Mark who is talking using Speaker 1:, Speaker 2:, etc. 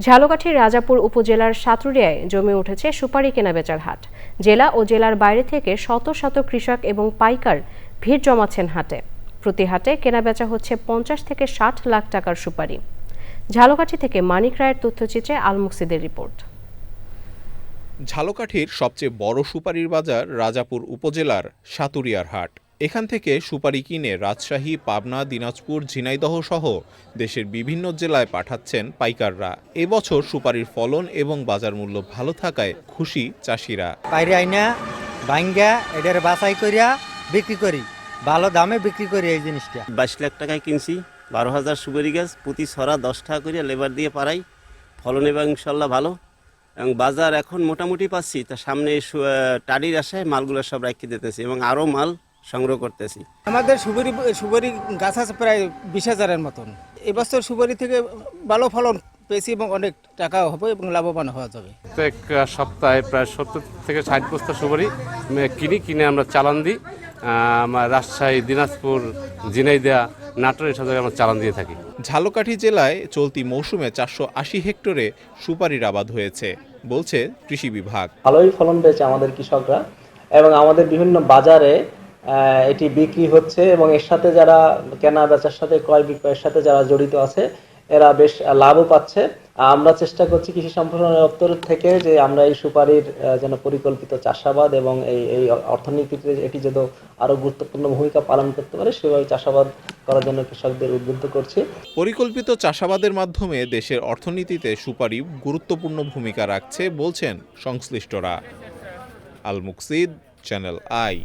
Speaker 1: ঝালকাঠির রাজাপুর উপজেলার সাতুরিয়ায় জমে উঠেছে সুপারি কেনাবেচার হাট। জেলা ও জেলার বাইরে থেকে শত শত কৃষক এবং পাইকার ভিড় জমাচ্ছেন হাটে। প্রতি হাটে কেনাবেচা হচ্ছে পঞ্চাশ থেকে ষাট লাখ টাকার সুপারি। ঝালকাঠি থেকে মানিক রায়ের তথ্যচিত্রে আলমুকসিদের রিপোর্ট।
Speaker 2: ঝালকাঠির সবচেয়ে বড় সুপারির বাজার রাজাপুর উপজেলার সাতুরিয়ার হাট। এখান থেকে সুপারি কিনে রাজশাহী পাবনা দিনাজপুর ঝিনাইদহ সহ দেশের বিভিন্ন জেলায় পাঠাচ্ছেন পাইকাররা। এবছর সুপারির ফলন এবং বাজার মূল্য ভালো থাকায় খুশি চাষিরা।
Speaker 3: বাইরে আইনা ভাঙ্গা এটার বাছাই করিয়া বিক্রি করি। ভালো দামে বিক্রি করি এই জিনিসটা।
Speaker 4: বাইশ লাখ টাকায় কিনছি বারো হাজার সুপারি গাছ প্রতি ছড়া দশ টাকা করে লেবার দিয়ে পারাই ফলন এবং ইনশাল্লাহ ভালো। এবং বাজার এখন মোটামুটি পাচ্ছি তা সামনে টালির আশায় মালগুলো সব রাখি দিতেছি এবং আরও মাল সংগ্রহ করতেছি।
Speaker 5: আমাদের সুপারি সুপারি গাছ আছে প্রায় বিশ হাজারের মতন। এবছর সুপারি থেকে ভালো ফলন পেয়েছি এবং অনেক টাকা হবে এবং লাভবান হওয়া যাবে।
Speaker 6: প্রত্যেক সপ্তাহে প্রায় সত্তর থেকে ষাট বস্তা সুপারি কিনি কিনে আমরা চালান দিই। আমার রাজশাহী দিনাজপুর ঝিনাইদা নাটোর এসব জায়গায় আমরা চালান দিয়ে থাকি।
Speaker 2: ঝালকাঠি জেলায় চলতি মৌসুমে চারশো আশি হেক্টরে সুপারির আবাদ হয়েছে বলছে কৃষি বিভাগ।
Speaker 7: ভালোই ফলন পেয়েছে আমাদের কৃষকরা এবং আমাদের বিভিন্ন বাজারে এটি বিক্রি হচ্ছে এবং এর সাথে যারা কেনা বেচার সাথে ক্রয় বিক্রয়ের সাথে যারা জড়িত আছে, এরা বেশ লাভও পাচ্ছে। আমরা চেষ্টা করছি কৃষি সম্প্রসারণ দপ্তর থেকে যে আমরা এই সুপারির যেন পরিকল্পিত চাষাবাদ এবং এই এই অর্থনীতিতে এটি যেন আরও গুরুত্বপূর্ণ ভূমিকা পালন করতে পারে, সেভাবে চাষাবাদ করার জন্য কৃষকদের উদ্বুদ্ধ করছি।
Speaker 2: পরিকল্পিত চাষাবাদের মাধ্যমে দেশের অর্থনীতিতে সুপারি গুরুত্বপূর্ণ ভূমিকা রাখছে বলছেন সংশ্লিষ্টরা। Al Muksid, channel I.